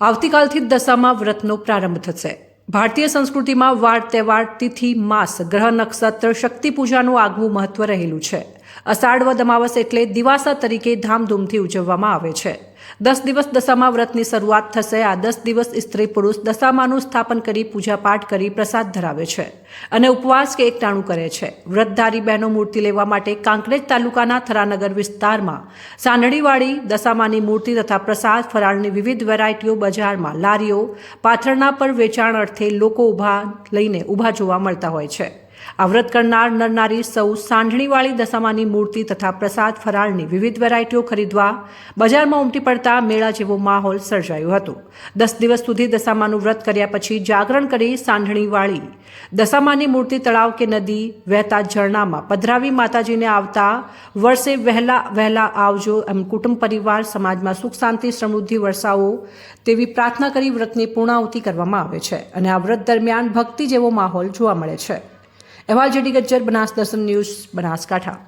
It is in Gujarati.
આવતીકાલથી દશામાં વ્રતનો પ્રારંભ થશે. ભારતીય સંસ્કૃતિમાં વાર તહેવાર, તિથિ, માસ, ગ્રહ, નક્ષત્ર, શક્તિ પૂજાનું આગવું મહત્વ રહેલું છે. અષાઢવદ અમાવસ એટલે દિવાસા તરીકે ધામધૂમથી ઉજવવામાં આવે છે. દસ દિવસ દશામાં વ્રતની શરૂઆત થશે. આ દસ દિવસ સ્ત્રી પુરુષ દશામાનું સ્થાપન કરી પૂજાપાઠ કરી પ્રસાદ ધરાવે છે અને ઉપવાસ કે એકટાણું કરે છે. વ્રતધારી બહેનો મૂર્તિ લેવા માટે કાંકરેજ તાલુકાના થરાનગર વિસ્તારમાં સાંડળીવાળી દશામાની મૂર્તિ તથા પ્રસાદ ફરાળની વિવિધ વેરાયટીઓ બજારમાં લારીઓ, પાથરણા પર વેચાણ અર્થે લોકો ઊભા લઈને ઊભા જોવા મળતા હોય છે. આ વ્રત કરનાર, નરનારી સૌ સાંઢણીવાળી દશામાની મૂર્તિ તથા પ્રસાદ ફરાળની વિવિધ વેરાયટીઓ ખરીદવા બજારમાં ઉમટી પડતા મેળા જેવો માહોલ સર્જાયો હતો. દસ દિવસ સુધી દશામાનું વ્રત કર્યા પછી જાગરણ કરી સાંઢણીવાળી દશામાની મૂર્તિ તળાવ કે નદી વહેતા ઝરણામાં પધરાવી માતાજીને આવતા વર્ષે વહેલા વહેલા આવજો એમ કુટુંબ પરિવાર, સમાજમાં સુખ શાંતિ, સમૃદ્ધિ વરસાવો તેવી પ્રાર્થના કરી વ્રતની પૂર્ણાહુતિ કરવામાં આવે છે. અને આ વ્રત દરમિયાન ભક્તિ જેવો માહોલ જોવા મળે છે. અહેવાલ જેડી ગજ્જર બનાસ દર્શન ન્યૂઝ બનાસકાંઠા.